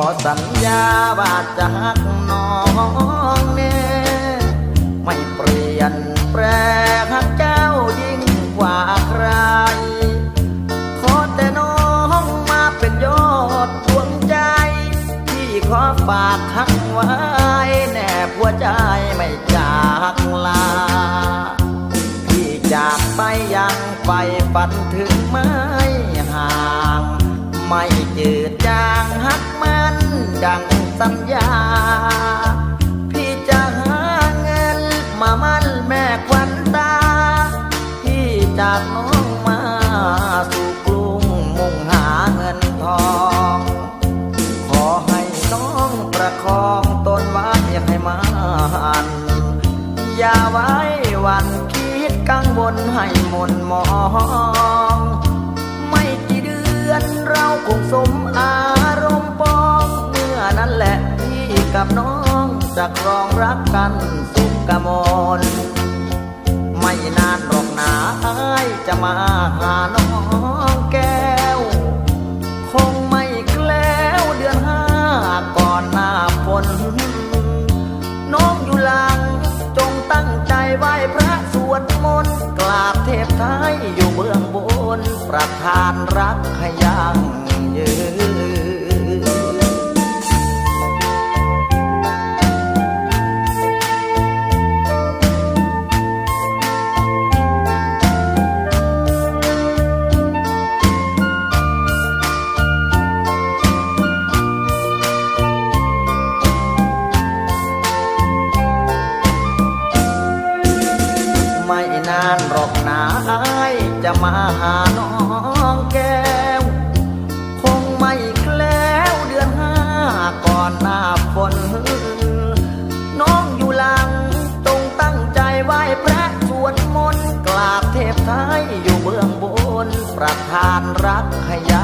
อสัญญาว่าจะหักน้องเน่ไม่เปลี่ยนแปลงหักเจ้ายิ่งกว่าใคร ขอแต่น้องมาเป็นยอดดวงใจ ที่ขอฝากหักไว้ แนบหัวใจไม่จากลา ที่จากไปยังไฟฝันถึงไม่ห่า ไม่จืดจางหักมันดังสัญญา พี่จะหาเงินมามั่นแม่ควันตา พี่จากน้องมาสู่กรุงมุ่งหาเงินทอง ขอให้น้องประคองตนไว้ให้มันอย่าไว้วันคิดกังวลให้หมนมอง แหละพี่กับน้องจะครองรักกันสุขกมลไม่นานหรอกหนาอายจะมาหาน้องแก้ว คงไม่แกล้วเดือนห้าก่อนหน้าฝนน้องอยู่หลังจงตั้งใจไหว้พระสวดมนต์กราบเทพไทยอยู่เบื้องบนประทานรัก จะมาหาน้องแก้ว คงไม่แคล้วเดือนห้าก่อนหน้าฝนน้องอยู่หลังตรงตั้งใจไหว้พระสวดมนต์กราบเทพไทยอยู่เบื้องบน ประทานรักให้ยา